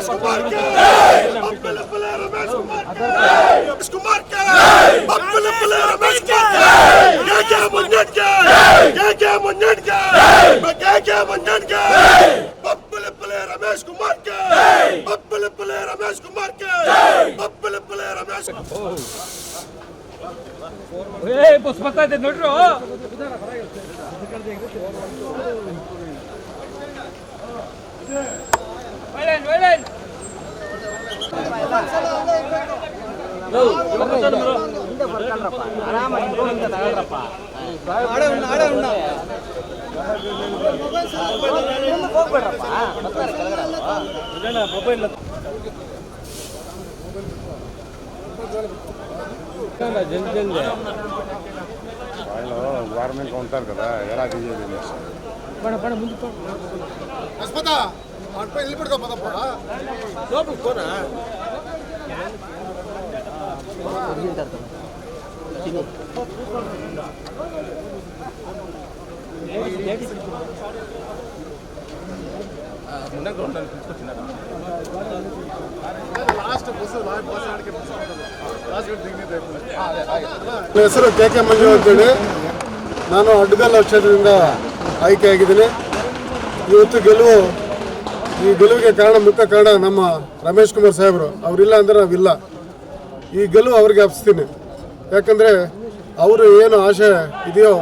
రమేష్ కుమార్ కే అప్పల పల రమేష్ కుమార్ కే రమేష్ కుమార్ కే అప్పల పల రమేష్ కే కే కే మున్నట్ కే కే కే మున్నట్ కే కే కే మున్నట్ కే అప్పల పల రమేష్ కుమార్ కే అప్పల పల రమేష్ కుమార్ కే వాళ్ళు గవర్నమెంట్ ఉంటారు కదా ఎలా తీసేది పద అటుపై నిలబెట్టుకో పదప్ప లోపలికి పోనా ನನ್ನ ಹೆಸರು ಕೆ ಕೆ ಮಂಜು ಅಂತೇಳಿ ನಾನು ಅಡ್ಡಗಲ್ಲ ಕ್ಷೇತ್ರದಿಂದ ಆಯ್ಕೆಯಾಗಿದ್ದೀನಿ ಇವತ್ತು ಗೆಲುವು ಈ ಗೆಲುವಿಗೆ ಕಾರಣ ಮುಖ್ಯ ಕಾರಣ ನಮ್ಮ ರಮೇಶ್ ಕುಮಾರ್ ಸಾಹೇಬರು ಅವರಿಲ್ಲ ಅಂದ್ರೆ ನಾವಿಲ್ಲ ಈ ಗೆಲುವು ಅವ್ರಿಗೆ ಅಪ್ಸ್ತೀನಿ ಯಾಕಂದರೆ ಅವರು ಏನು ಆಶೆ ಇದೆಯೋ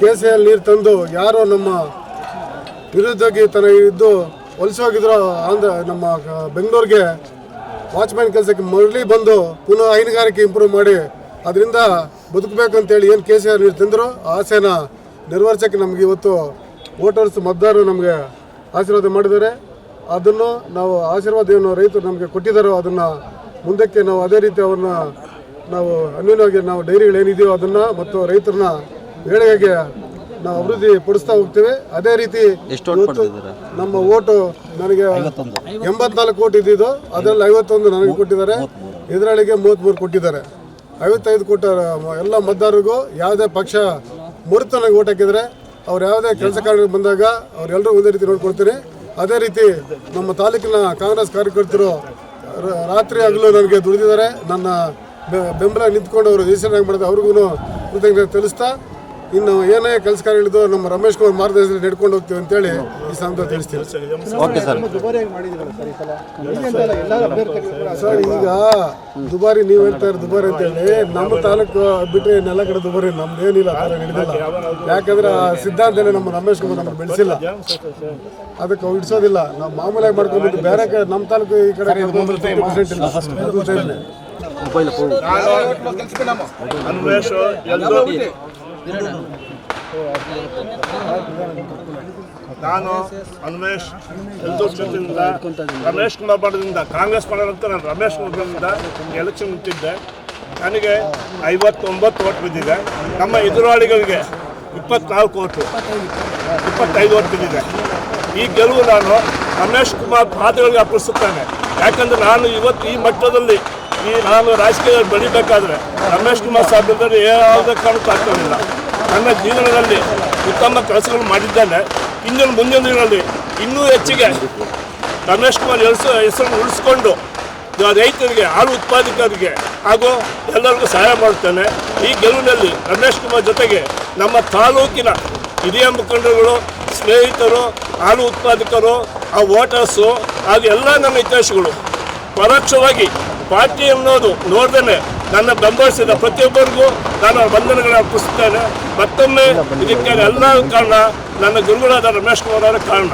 ಕೆ ಸಿ ಎಲ್ ನೀರು ತಂದು ಯಾರೋ ನಮ್ಮ ವಿರುದ್ಧವಾಗಿ ತನ ಇದ್ದು ಹೊಲಿಸೋಗಿದ್ರು ಆಂಧ್ರ, ನಮ್ಮ ಬೆಂಗಳೂರಿಗೆ ವಾಚ್ಮ್ಯಾನ್ ಕೆಲಸಕ್ಕೆ ಮರಳಿ ಬಂದು ಪುನಃ ಹೈನುಗಾರಿಕೆ ಇಂಪ್ರೂವ್ ಮಾಡಿ, ಅದರಿಂದ ಬದುಕಬೇಕು ಅಂತೇಳಿ ಏನು ಕೆ ಸಿ ಆರ್ ನೀರು ತಂದರು ಆಸೆನ ನೆರವೇರ್ಸೋಕ್ಕೆ ನಮಗೆ ಇವತ್ತು ವೋಟರ್ಸ್, ಮತದಾರರು ನಮಗೆ ಆಶೀರ್ವಾದ ಮಾಡಿದ್ದಾರೆ. ಅದನ್ನು ನಾವು ಆಶೀರ್ವಾದ ಏನು ರೈತರು ನಮಗೆ ಕೊಟ್ಟಿದ್ದಾರೋ, ಅದನ್ನು ಮುಂದಕ್ಕೆ ನಾವು ಅದೇ ರೀತಿ ಅವ್ರನ್ನ ನಾವು ಅನ್ಯೂನ್ಯವಾಗಿ ನಾವು ಡೈರಿಗಳು ಏನಿದೆಯೋ ಅದನ್ನು ಮತ್ತು ರೈತರನ್ನ ಏಳಿಗೆಗೆ ನಾವು ಅಭಿವೃದ್ಧಿ ಪಡಿಸ್ತಾ ಹೋಗ್ತೇವೆ. ಅದೇ ರೀತಿ ಇವತ್ತು ನಮ್ಮ ಓಟು ನನಗೆ ಎಂಬತ್ನಾಲ್ಕು ಕೋಟಿ ಇದ್ದಿದ್ದು ಅದರಲ್ಲಿ ಐವತ್ತೊಂದು ನನಗೆ ಕೊಟ್ಟಿದ್ದಾರೆ. ಇದರೊಳಗೆ ಮೂವತ್ತ್ಮೂರು ಕೊಟ್ಟಿದ್ದಾರೆ. ಐವತ್ತೈದು ಕೋಟ ಎಲ್ಲ ಮತದಾರರಿಗೂ ಯಾವುದೇ ಪಕ್ಷ ಮುರಿತು ನನಗೆ ಓಟ್ ಹಾಕಿದರೆ ಅವ್ರು ಯಾವುದೇ ಕೆಲಸ ಕಾರ್ಯಕ್ಕೆ ಬಂದಾಗ ಅವರೆಲ್ಲರೂ ಒಂದೇ ರೀತಿ ನೋಡ್ಕೊಳ್ತೀನಿ. ಅದೇ ರೀತಿ ನಮ್ಮ ತಾಲೂಕಿನ ಕಾಂಗ್ರೆಸ್ ಕಾರ್ಯಕರ್ತರು ರಾತ್ರಿ ಹಗಲು ನನಗೆ ದುಡಿದಿದ್ದಾರೆ. ನನ್ನ ಬೆ- ಬೆಂಬಲ ನಿಂತ್ಕೊಂಡು ಅವರು ರಿಜಿಸ್ಟರ್ ಮಾಡಿದ ಅವ್ರಿಗೂ ಕೃತಜ್ಞತೆ ತಿಳಿಸ್ತಾ ಇನ್ನು ಏನೇ ಕೆಲಸ ಹೇಳಿದ್ರು ನಮ್ಮ ರಮೇಶ್ ಕುಮಾರ್ ಮಾರ್ಗದರ್ಶನ ನಡ್ಕೊಂಡು ಹೋಗ್ತೀವಿ ಅಂತೇಳಿ ಈ ಸಂತ ತಿಳಿಸ್ತೀವಿ ಓಕೆ ಸರ್. ಈಗ ದುಬಾರಿ ನೀವು ಹೇಳ್ತಾ ಇರೋ ದುಬಾರಿ ಅಂತ ಹೇಳಿ ನಮ್ಮ ತಾಲೂಕು ಬಿಟ್ಟರೆ ನೆಲ ಕಡೆ ದುಬಾರಿ ನಮ್ದು ಏನಿಲ್ಲ ಆ ಥರ ನಡೆದಿಲ್ಲ. ಯಾಕಂದ್ರೆ ಆ ಸಿದ್ಧಾಂತನೆ ನಮ್ಮ ರಮೇಶ್ ಕುಮಾರ್ ನಮ್ಮನ್ನು ಬೆಳೆಸಿಲ್ಲ. ಅದಕ್ಕೆ ಅವು ಇಡ್ಸೋದಿಲ್ಲ. ನಾವು ಮಾಮೂಲಾಗಿ ಮಾಡ್ಕೊಂಡ್ಬಿಟ್ಟು ಬೇರೆ ಕಡೆ ನಮ್ಮ ತಾಲೂಕು ಈ ಕಡೆ ಇಲ್ಲ. ಎಲ್ದು ನಾನು ಅನ್ವೇಶ್ ಎಲ್ದು ಕ್ಷೇತ್ರದಿಂದ ರಮೇಶ್ ಕುಮಾರ್ ಬಡದಿಂದ ಕಾಂಗ್ರೆಸ್ ಮಾಡೋದಂತ ನಾನು ರಮೇಶ್ ಕುಮಾರ್ದಿಂದ ಎಲೆಕ್ಷನ್ ನಿಂತಿದ್ದೆ ನನಗೆ ಐವತ್ತೊಂಬತ್ತು ಓಟ್ ಬಿದ್ದಿದೆ. ನಮ್ಮ ಎದುರಾಳಿಗಳಿಗೆ ಇಪ್ಪತ್ನಾಲ್ಕು ಓಟು, ಇಪ್ಪತ್ತೈದು ಓಟ್ ಬಿದ್ದಿದೆ. ಈ ಗೆಲುವು ನಾನು ರಮೇಶ್ ಕುಮಾರ್ ಪಾದಗಳಿಗೆ ಅರ್ಪಿಸುತ್ತೇನೆ ಯಾಕಂದ್ರೆ ನಾನು ಇವತ್ತು ಈ ಮಟ್ಟದಲ್ಲಿ ಈ ನಾನು ರಾಜಕೀಯದಲ್ಲಿ ಬೆಳಿಬೇಕಾದ್ರೆ ರಮೇಶ್ ಕುಮಾರ್ ಸಾಹೇಬ್ರೆ ಯಾವುದೇ ಕಾರಣಕ್ಕೂ ಆಗ್ತಿರಲಿಲ್ಲ ನನ್ನ ಜೀವನದಲ್ಲಿ ಉತ್ತಮ ಕೆಲಸಗಳು ಮಾಡಿದ್ದೇನೆ. ಇಂದಿನ ಮುಂದಿನ ದಿನಗಳಲ್ಲಿ ಇನ್ನೂ ಹೆಚ್ಚಿಗೆ ರಮೇಶ್ ಕುಮಾರ್ ಹೆಸರು ಹೆಸರನ್ನು ಉಳಿಸ್ಕೊಂಡು ರೈತರಿಗೆ, ಹಾಲು ಉತ್ಪಾದಕರಿಗೆ ಹಾಗೂ ಎಲ್ಲರಿಗೂ ಸಹಾಯ ಮಾಡುತ್ತೇನೆ. ಈ ಗೆಲುವಿನಲ್ಲಿ ರಮೇಶ್ ಕುಮಾರ್ ಜೊತೆಗೆ ನಮ್ಮ ತಾಲೂಕಿನ ಹಿರಿಯ ಮುಖಂಡರುಗಳು, ಸ್ನೇಹಿತರು, ಹಾಲು ಉತ್ಪಾದಕರು, ಆ ವೋಟರ್ಸು ಹಾಗೂ ಎಲ್ಲ ನಮ್ಮ ಹಿತೈಷಿಗಳು ಪರೋಕ್ಷವಾಗಿ ಪಾರ್ಟಿ ಅನ್ನೋದು ನೋಡ್ದೇನೆ ನನ್ನ ಬೆಂಬಲಿಸಿದ ಪ್ರತಿಯೊಬ್ಬರಿಗೂ ನಾನು ವಂದನೆಗಳನ್ನು ಅರ್ಪಿಸುತ್ತೇನೆ ಮತ್ತೊಮ್ಮೆ ಇದಕ್ಕೆ ಎಲ್ಲ ಕಾರಣ ನನ್ನ ಗುರುಗಳಾದ ರಮೇಶ್ ಕುಮಾರ್ ಅವರ ಕಾರಣ